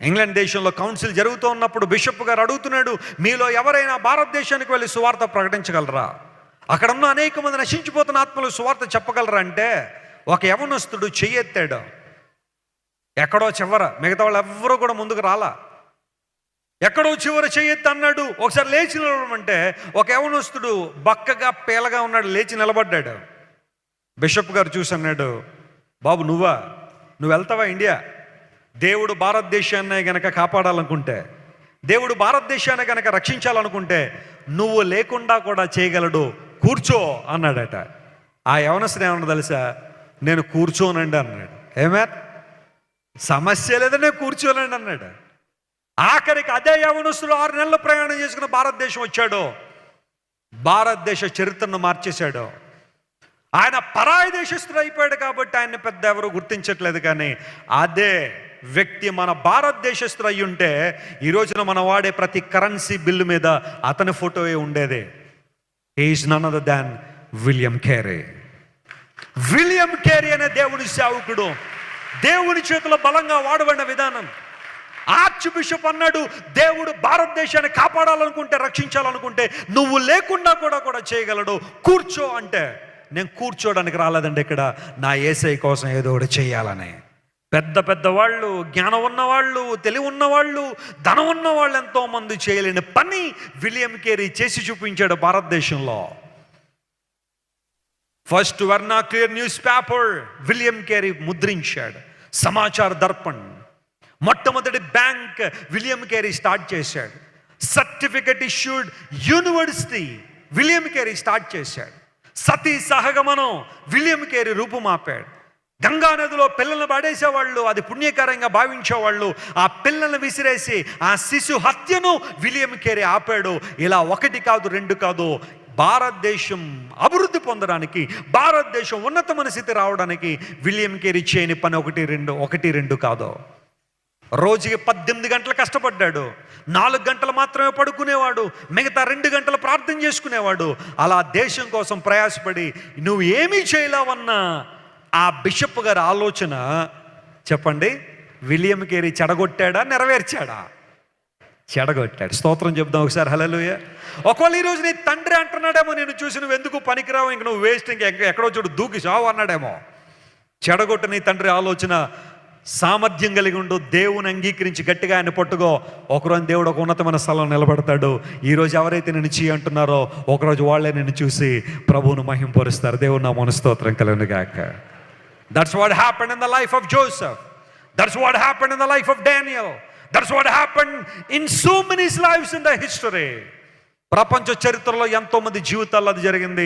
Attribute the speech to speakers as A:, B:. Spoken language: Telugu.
A: ఇంగ్లాండ్ దేశంలో కౌన్సిల్ జరుగుతూ ఉన్నప్పుడు బిషప్ గారు అడుగుతున్నాడు మీలో ఎవరైనా భారతదేశానికి వెళ్ళి సువార్త ప్రకటించగలరా? అక్కడ ఉన్న అనేక మంది నశించిపోతున్న ఆత్మలు సువార్త చెప్పగలరా? అంటే ఒక యవనస్తుడు చెయ్యెత్తాడు ఎక్కడో చివర మిగతా వాళ్ళు ఎవ్వరూ కూడా ముందుకు రాలా. ఎక్కడో చివర చెయ్యెత్తి అన్నాడు ఒకసారి లేచి నిలబడమంటే ఒక యవనస్తుడు బక్కగా పేలగా ఉన్నాడు లేచి నిలబడ్డాడు. బిషప్ గారు చూసి అన్నాడు బాబు నువ్వా? నువ్వు వెళ్తావా ఇండియా? దేవుడు భారతదేశాన్ని గనక కాపాడాలనుకుంటే దేవుడు భారతదేశాన్ని గనక రక్షించాలనుకుంటే నువ్వు లేకుండా కూడా చేయగలడు కూర్చో అన్నాడట. ఆ యవనస్తుని ఏమన్నా తెలుసా? నేను కూర్చోనండి అన్నాడు. ఏమే? సమస్య లేదనే కూర్చోనండి అన్నాడు. ఆఖరికి అదే యవనస్తులు ఆరు నెలలు ప్రయాణం చేసుకుని భారతదేశం వచ్చాడు. భారతదేశ చరిత్రను మార్చేశాడు. ఆయన పరాయి దేశస్తుడు అయిపోయాడు కాబట్టి ఆయన పెద్ద ఎవరు గుర్తించట్లేదు కానీ అదే వ్యక్తి మన భారతదేశస్తులు అయి ఉంటే ఈ రోజున మనం వాడే ప్రతి కరెన్సీ బిల్లు మీద అతని ఫోటో ఉండేదే. Is none other than William Carey William Carey అనే దేవుని సేవకుడు. దేవుని చేతిలో బలంగా వాడబడిన విధానం. ఆర్చ్ బిషప్ అన్నాడు దేవుడు భారతదేశాన్ని కాపాడాలనుకుంటే రక్షించాలనుకుంటే నువ్వు లేకుండా కూడా కూడా చేయగలడు. కూర్చో అంటే నేను కూర్చోడానికి రాలేదండి ఇక్కడ. నా ఏసఐ కోసం ఏదో ఒకటి చేయాలని. పెద్ద పెద్ద వాళ్ళు జ్ఞానం ఉన్నవాళ్ళు తెలివి ఉన్నవాళ్ళు ధనం ఉన్నవాళ్ళు ఎంతో మంది చేయలేని పని విలియం కేరీ చేసి చూపించాడు భారతదేశంలో. First vernacular news paper William Carey ముద్రించాడు. Samachar Darpan. మొట్టమొదటి బ్యాంక్ విలియం కేరీ స్టార్ట్ చేశాడు. Certificate issued university William Carey start చేశాడు. సతీ సహగమనం విలియం కేరీ రూపుమాపాడు. గంగా నదిలో పిల్లల్ని పడేసేవాళ్ళు అది పుణ్యకరంగా భావించేవాళ్ళు ఆ పిల్లల్ని విసిరేసి ఆ శిశు హత్యను విలియం కేరీ ఆపాడు. ఇలా ఒకటి కాదు రెండు కాదు భారతదేశం అభివృద్ధి పొందడానికి భారతదేశం ఉన్నతమైన స్థితి రావడానికి విలియం కేరీ చేయని పని ఒకటి రెండు ఒకటి రెండు కాదు. రోజుకి పద్దెనిమిది గంటలు కష్టపడ్డాడు. నాలుగు గంటలు మాత్రమే పడుకునేవాడు. మిగతా రెండు గంటలు ప్రార్థన చేసుకునేవాడు. అలా దేశం కోసం ప్రయాసపడి నువ్వు ఏమీ చేయలేవన్నా ఆ బిషప్ గారి ఆలోచన చెప్పండి. విలియం కేరీ చెడగొట్టాడా నెరవేర్చాడా? చెడగొట్టాడు. స్తోత్రం చెప్దాం ఒకసారి. హలలుయ ఒకవేళ ఈరోజు నీ తండ్రి అంటున్నాడేమో నేను చూసి నువ్వు ఎందుకు పనికిరావు? ఇంక నువ్వు వేస్ట్ ఇంక ఎక్కడో చూడు దూకి చావు అన్నాడేమో. చెడగొట్ట నీ తండ్రి ఆలోచన సామర్థ్యం కలిగి ఉండు దేవుని అంగీకరించి గట్టిగా ఆయన పట్టుకో. ఒకరోజు దేవుడు ఒక ఉన్నతమైన స్థలం నిలబడతాడు. ఈరోజు ఎవరైతే నేను చీ అంటున్నారో ఒకరోజు వాళ్ళే నేను చూసి ప్రభువును మహింపరుస్తారు. దేవుడు నా మనస్తోత్రం కలను గాక. That's what happen in the life of Joseph that's what happen in the life of Daniel that's what happen in so many lifes in the history ప్రపంచ చరిత్రలో ఎంతో మంది జీవితాల్లో అది జరిగింది.